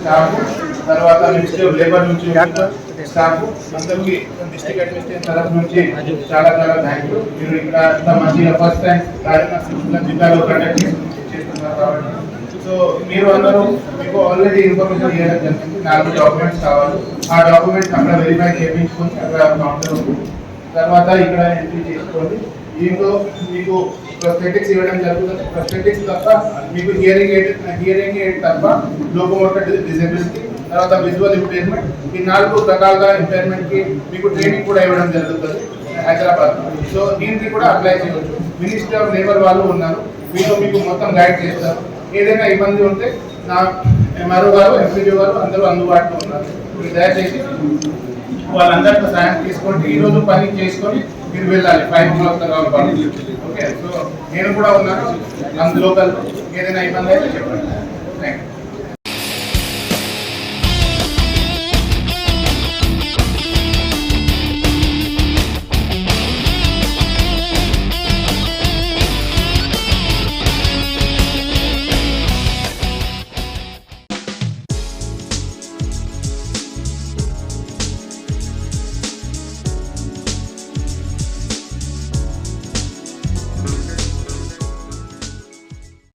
Staff తర్వాత ministry of labour నుంచి staff అందరికీ డిస్ట్రిక్ట్ అడ్మినిస్ట్రేషన్ తరఫు నుంచి చాలా చాలా థ్యాంక్ యూ మీరు ఇక్కడ అంత మంచిగా ఫస్ట్ టైం కార్యక్రమం జిల్లాలో కండక్ట్ చేస్తున్నారు కాబట్టి. సో మీరు అందరూ మీకు ఆల్రెడీ ఇన్ఫర్మేషన్ ఇవ్వడం జరిగింది. నాలుగు డాక్యుమెంట్స్ కావాలి. ఆ డాక్యుమెంట్స్ అక్కడ వెరిఫై చేయించుకొని అక్కడ కౌంటర్ ఉంటుంది తర్వాత ఇక్కడ ఎంట్రీ చేసుకోండి. దీంట్లో మీకు ప్రొస్థెటిక్స్ ఇవ్వడం జరుగుతుంది. ప్రొస్థెటిక్స్ తప్ప మీకు హియరింగ్ ఎయిడ్ హియరింగ్ ఎయిడ్ తప్ప లోకోమోటర్ డిజబిలిటీ తర్వాత విజువల్ ఇంపైర్మెంట్ ఈ నాలుగు రకాల ఇంపైర్మెంట్కి మీకు ట్రైనింగ్ కూడా ఇవ్వడం జరుగుతుంది హైదరాబాద్. సో దీనికి కూడా అప్లై చేయవచ్చు. మినిస్ట్రీ ఆఫ్ లేబర్ వాళ్ళు ఉన్నారు. మీతో మీకు మొత్తం గైడ్ చేస్తారు. ఏదైనా ఇబ్బంది ఉంటే నా ఎంఆర్ఓ గారు ఎంపీడీ గారు అందరూ అందుబాటులో ఉన్నారు. మీరు దయచేసి వాళ్ళందరితో సాయం తీసుకోండి. ఈరోజు పని చేసుకొని మీరు వెళ్ళాలి. ఫైవ్ ఓ తర్వాత ఓకే సో నేను కూడా ఉన్నాను. అందులో ఏదైనా ఇబ్బంది అయితే చెప్పండి. Thank you